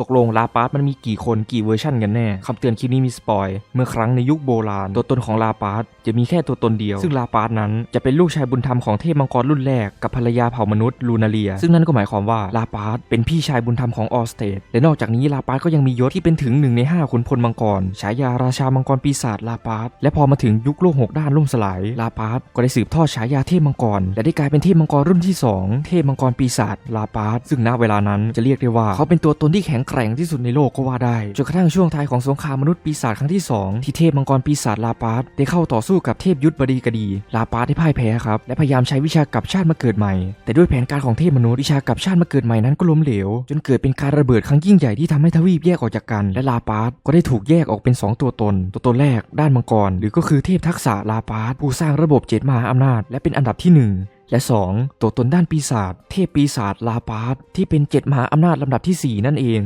ตกลงลาปาสมันมีกี่คนกี่เวอร์ชันกันแน่คำเตือนคลิปนี้มีสปอย เมื่อครั้งในยุคโบราณ ตัวตนของลาปาสจะมีแค่ตัวตนเดียว ซึ่งลาปาสนั้นจะเป็นลูกชายบุญธรรมของเทพมังกรรุ่นแรกกับภรรยาเผ่ามนุษย์ลูนาเลีย ซึ่งนั่นก็หมายความว่าลาปาสเป็นพี่ชายบุญธรรมของออสเตดและนอกจากนี้ลาปาสก็ยังมียศที่เป็นถึงหนึ่งในห้าขุนพลมังกรฉายาราชามังกรปีศาจลาปาสและพอมาถึงยุคโลกหกด้านล่มสลายลาปาสก็ได้สืบทอดฉายาเทพมังกร และได้กลายเป็นเทพมังกรรุ่นที่สองเทพมังกรปีศาจลาปาสซึ่งณเวลานั้นจะเรียกได้ว่าเขาเป็นตัวตนที่แข็งแกร่งที่สุดในโลกก็ว่าได้จนกระทั่งช่วงท้ายของสงครามมนุษย์ปีศาจครั้งที่สองที่เทพมังกรปีศาจลาปาสได้เข้าต่อสู้กับเทพยุทธบดีกดี ลาปาสได้พ่ายแพ้ครับและพยายามใช้วิชากับชาติมาเกิดใหม่ แต่ด้วยแผนการของเทพมนุษย์วิชากับชาติมาเกิดใหม่นั้นก็ล้มเหลว จนเกิดเป็นการระเบิดครั้งยิ่งใหญ่ที่ทำให้ทวีปแยกออกจากกัน และลาปาสก็ได้ถูกแยกออกเป็นสองตัวตน ตัวตนแรกด้านมังกร หรือก็คือเทพทักษะลาปาสผู้สร้างระบบเจ็ดมหาอำนาจ และเป็นอันดับที่หนึ่งและ 2. ตัวตนด้านปีศาจเทพปีศาจลาปาสที่เป็นเจ็ดมหาอำนาจลำดับที่ 4 นั่นเอง